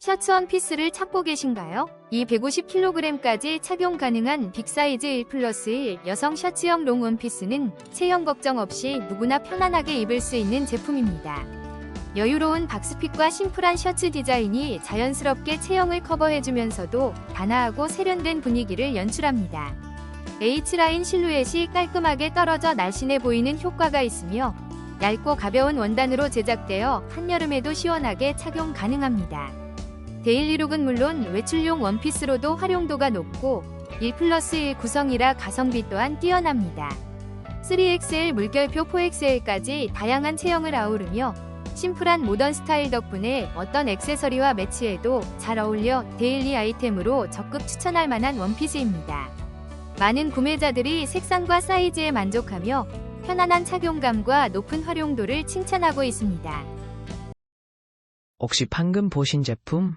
셔츠 원 피스를 찾고 계신가요? 이 150kg까지 착용 가능한 빅사이즈 1 플러스 1 여성 셔츠형 롱 원피스는 체형 걱정 없이 누구나 편안하게 입을 수 있는 제품입니다. 여유로운 박스핏과 심플한 셔츠 디자인이 자연스럽게 체형을 커버해주면서도 단아하고 세련된 분위기를 연출합니다. H라인 실루엣이 깔끔하게 떨어져 날씬해 보이는 효과가 있으며 얇고 가벼운 원단으로 제작되어 한여름에도 시원하게 착용 가능합니다. 데일리룩은 물론 외출용 원피스로도 활용도가 높고 1 플러스 1 구성이라 가성비 또한 뛰어납니다. 3XL 물결표 4XL까지 다양한 체형을 아우르며 심플한 모던 스타일 덕분에 어떤 액세서리와 매치해도 잘 어울려 데일리 아이템으로 적극 추천할 만한 원피스입니다. 많은 구매자들이 색상과 사이즈에 만족하며 편안한 착용감과 높은 활용도를 칭찬하고 있습니다. 혹시 방금 보신 제품